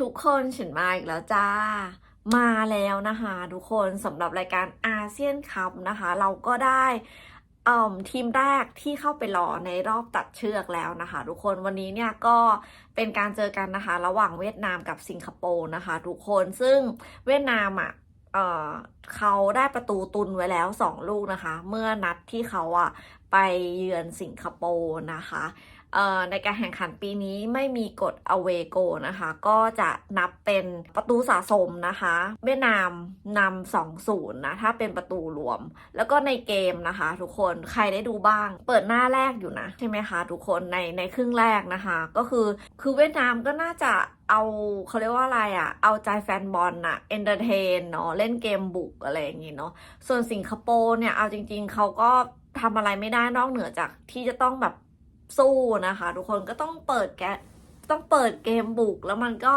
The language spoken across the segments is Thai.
ทุกคนฉันมาอีกแล้วจ้า มาแล้วนะคะทุกคนสำหรับรายการอาเซียนคัพนะคะ เราก็ได้ทีมแรกที่เข้าไปรอในรอบตัดเชือกแล้วนะคะ ทุกคนวันนี้เนี่ยก็เป็นการเจอกันนะคะ ระหว่างเวียดนามกับสิงคโปร์นะคะ ทุกคนซึ่งเวียดนามอะเอ่อเขาได้ประตูตุนไว้แล้วสองลูกนะคะ เมื่อนัดที่เขาอะไปเยือนสิงคโปร์นะคะ ในการแข่งขันปีนี้ไม่มีกฎ away goal นะคะ ก็จะนับเป็นประตูสะสมนะคะเวียดนามนำ2-0นะ ถ้าเป็นประตูรวม แล้วก็ในเกมนะคะ ทุกคนใครได้ดูบ้าง เปิดหน้าแรกอยู่นะ ใช่ไหมคะ ทุกคนในในครึ่งแรกนะคะ ก็คือคือเวียดนามก็น่าจะเอาเขาเรียกว่าอะไรอะเอาใจแฟนบอลน่ะเอนเตอร์เทนเนาะเล่นเกมบุกอะไรอย่างงี้เนาะส่วนสิงคโปร์เนี่ยเอาจริง ๆเขาก็ทำอะไรไม่ได้นอกเหนือจากที่จะต้องแบบ สู้นะคะ ทุกคนก็ต้องเปิดแกต้องเปิดเกมบุกแล้วมันก็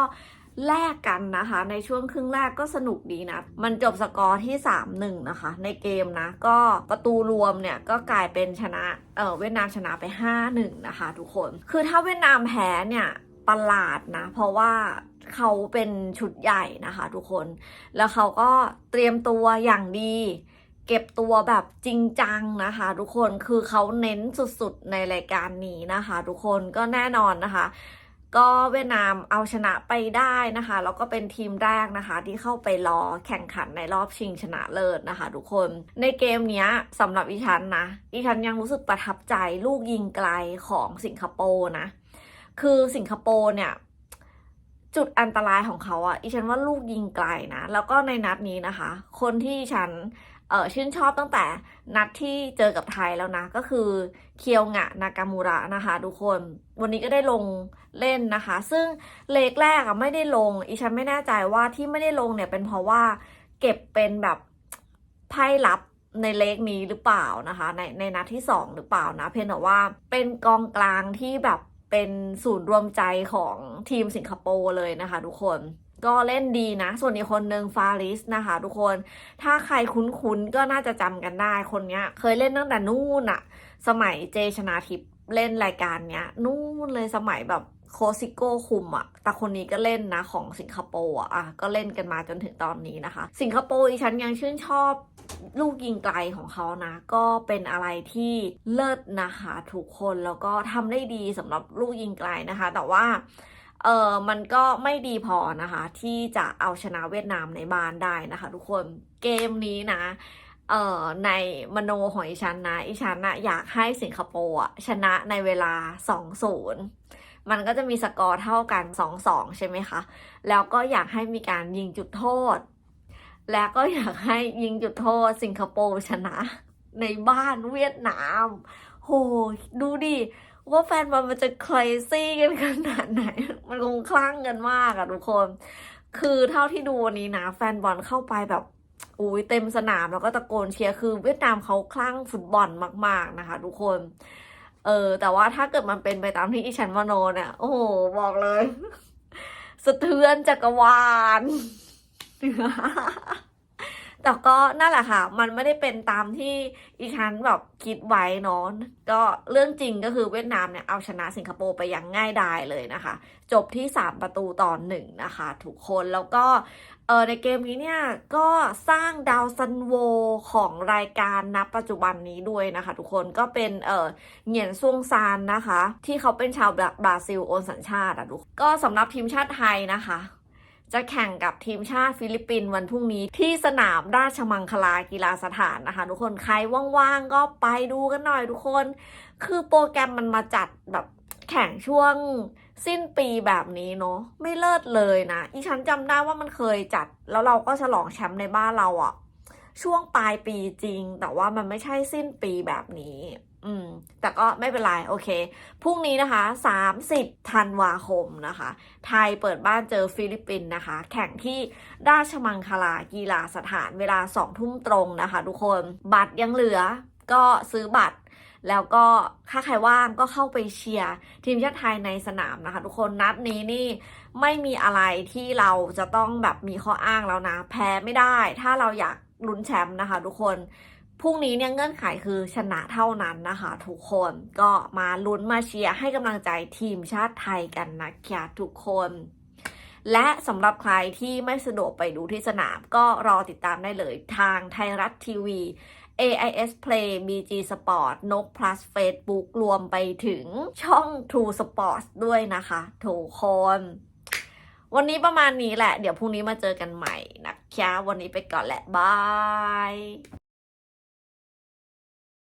แลกกันนะคะ ในช่วงครึ่งแรกก็สนุกดีนะ มันจบสกอร์ที่ 3-1 นะคะ ในเกมนะ ก็ประตูรวมเนี่ย ก็กลายเป็นชนะเออเวียดนามชนะไป 5-1 นะคะ ทุกคน คือถ้าเวียดนามแพ้เนี่ยประหลาดนะ เพราะว่าเขาเป็นชุดใหญ่นะคะ ทุกคน แล้วเขาก็เตรียมตัวอย่างดี เก็บตัวแบบจริงจังนะคะ ทุกคนคือเขาเน้นสุดๆในรายการนี้นะคะ ทุกคนก็แน่นอนนะคะ ก็เวียดนามเอาชนะไปได้นะคะแล้วก็เป็นทีมแรกนะคะ ที่เข้าไปรอแข่งขันในรอบชิงชนะเลิศนะคะ ทุกคนในเกมนี้สำหรับอีฉันนะอีฉันยังรู้สึกประทับใจลูกยิงไกลของสิงคโปร์นะ คือสิงคโปร์เนี่ยจุดอันตรายของเขาอะอีฉันว่าลูกยิงไกลนะ แล้วก็ในนัดนี้นะคะ คนที่ฉัน เออชื่นชอบตั้งแต่นัดที่เจอกับไทยแล้วนะ ก็คือเคียวงะนากามูระนะคะทุกคน วันนี้ก็ได้ลงเล่นนะคะ ซึ่งเลกแรกอะไม่ได้ลงอีฉันไม่แน่ใจว่าที่ไม่ได้ลงเนี่ยเป็นเพราะว่าเก็บเป็นแบบไพ่ลับในเลกนี้หรือเปล่านะคะ ในในนัดที่สองหรือเปล่านะ เพียงแต่ว่าเป็นกองกลางที่แบบเป็นศูนย์รวมใจของทีมสิงคโปร์เลยนะคะทุกคน ก็เล่นดีนะ ส่วนอีกคนนึงฟาริสนะคะ ทุกคน ถ้าใครคุ้นๆก็น่าจะจำกันได้คนเนี้ย เคยเล่นตั้งแต่นู่นอะสมัยเจชนาทิพเล่นรายการเนี้ย นู่นเลยสมัยแบบโคซิโก้คุมอะแต่คนนี้ก็เล่นนะของสิงคโปร์อะอะก็เล่นกันมาจนถึงตอนนี้นะคะ สิงคโปร์อีฉันยังชื่นชอบลูกยิงไกลของเขานะ ก็เป็นอะไรที่เลิศนะคะทุกคนแล้วก็ทำได้ดีสำหรับลูกยิงไกลนะคะ แต่ว่า เออมันก็ไม่ดีพอนะคะ ที่จะเอาชนะเวียดนามในบ้านได้นะคะ ทุกคนเกมนี้นะเอ่อในมโนของอีฉันนะอีฉันนะอยากให้สิงคโปร์ชนะในเวลา 2-0 มันก็จะมีสกอร์เท่ากัน 2-2 ใช่ไหมคะ แล้วก็อยากให้มีการยิงจุดโทษ แล้วก็อยากให้ยิงจุดโทษสิงคโปร์ชนะในบ้านเวียดนาม โห ดูดิ ว่าแฟนบอลมันจะ crazy กันขนาดไหน มันคงคลั่งกันมากอะทุกคน คือเท่าที่ดูวันนี้นะแฟนบอลเข้าไปแบบอุ้ยเต็มสนามแล้วก็ตะโกนเชียร์คือเวียดนามเขาคลั่งฟุตบอลมาก ๆ นะคะ ทุกคน เออ แต่ว่าถ้าเกิดมันเป็นไปตามที่อีฉันมโนเนี่ยโอ้โห บอกเลย สะเทือนจักรวาล แต่ก็นั่นแหละค่ะ มันไม่ได้เป็นตามที่อีฉันแบบคิดไว้เนาะก็เรื่องจริงก็คือเวียดนามเนี่ยเอาชนะสิงคโปร์ไปอย่างง่ายดายเลยนะคะ จบที่ 3 ประตูต่อหนึ่งนะคะทุกคนแล้วก็เออในเกมนี้เนี่ยก็สร้างดาวซันโวของรายการณปัจจุบันนี้ด้วยนะคะ ทุกคนก็เป็นเออเหงียนซ่วงซานนะคะ ที่เขาเป็นชาวบราซิลโอนสัญชาติอะทุกก็สำหรับทีมชาติไทยนะคะ จะแข่งกับทีมชาติฟิลิปปินส์วันพรุ่งนี้ที่สนามราชมังคลากีฬาสถานนะคะ ทุกคนใครว่างๆก็ไปดูกันหน่อยทุกคน คือโปรแกรมมันมาจัดแบบแข่งช่วงสิ้นปีแบบนี้เนาะไม่เลิศเลยนะอีฉันจำได้ว่ามันเคยจัด แล้วเราก็ฉลองแชมป์ในบ้านเราอะช่วงปลายปีจริง แต่ว่ามันไม่ใช่สิ้นปีแบบนี้ อืม แต่ก็ไม่เป็นไร โอเค พรุ่งนี้นะคะ 30ธันวาคมนะคะ ไทยเปิดบ้านเจอฟิลิปปินส์นะคะ แข่งที่ราชมังคลากีฬาสถานเวลาสองทุ่มตรงนะคะ ทุกคน บัตรยังเหลือ ก็ซื้อบัตร แล้วก็ถ้าใครว่างก็เข้าไปเชียร์ทีมชาติไทยในสนามนะคะ ทุกคน นัดนี้นี่ไม่มีอะไรที่เราจะต้องแบบมีข้ออ้างแล้วนะ แพ้ไม่ได้ ถ้าเราอยากลุ้นแชมป์นะคะ ทุกคน พรุ่งนี้เนี่ยเงื่อนไขคือชนะเท่านั้นนะคะ ทุกคนก็มาลุ้นมาเชียร์ให้กำลังใจทีมชาติไทยกันนะคะทุกคน และสำหรับใครที่ไม่สะดวกไปดูที่สนามก็รอติดตามได้เลยทางไทยรัฐทีวี AIS Play BG Sport นก plus Facebook รวมไปถึงช่อง True Sports ด้วยนะคะทุกคน วันนี้ประมาณนี้แหละ เดี๋ยวพรุ่งนี้มาเจอกันใหม่นะคะวันนี้ไปก่อนแหละบาย